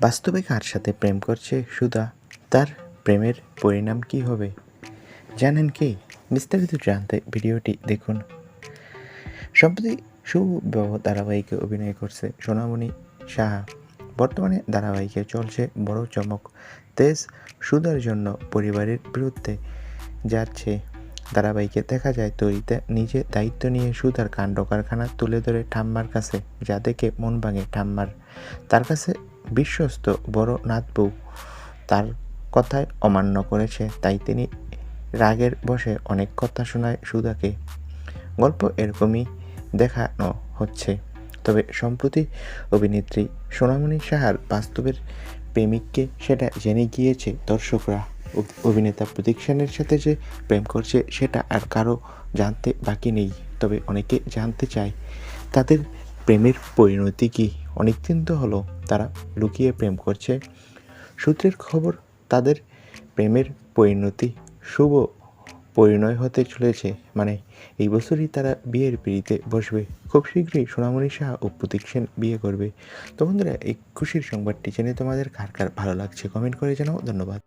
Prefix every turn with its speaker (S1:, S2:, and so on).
S1: বাস্তবে কার সাথে প্রেম করছে সুধা? তার প্রেমের পরিণাম কি হবে? জানেন কি? বিস্তারিত জানতে ভিডিওটি দেখুন। সম্প্রতি সুবিবাহ ধারাবাহিকে অভিনয় করছে সোনামণি সাহা। বর্তমানে ধারাবাহিকে চলছে বড় চমক। তেজ সুধার জন্য পরিবারের বিরুদ্ধে যাচ্ছে। ধারাবাহিকে দেখা যায় তৈরিতে নিজে দায়িত্ব নিয়ে সুতার কাণ্ড কারখানা তুলে ধরে ঠাম্মার কাছে, যা দেখে মন ভাঙে ঠাম্মার। তার কাছে বিশ্বস্ত বড় নাতবউ তার কথায় অমান্য করেছে। তাই তিনি রাগের বসে অনেক কথা শোনায় সুধাকে। গল্প এরকমই দেখানো হচ্ছে। তবে সম্প্রতি অভিনেত্রী সোনামণি সাহার বাস্তবের প্রেমিককে সেটা জেনে গিয়েছে দর্শকরা। অভিনেতা প্রতীক সেনের সাথে যে প্রেম করছে সেটা আর কারও জানতে বাকি নেই। তবে অনেকে জানতে চায় তাদের প্রেমের পরিণতি কী? অনেকদিন তো হলো তারা লুকিয়ে প্রেম করছে। সূত্রের খবর, তাদের প্রেমের পরিণতি শুভ পরিণয় হতে চলেছে। মানে এই বছরই তারা বিয়ের পিড়িতে বসবে। খুব শীঘ্রই সোনামণি শাহ ও প্রতীক সেন বিয়ে করবে। তো বন্ধুরা, এই খুশির সংবাদটি জেনে তোমাদের কার কার ভালো লাগছে কমেন্ট করে জানাও। ধন্যবাদ।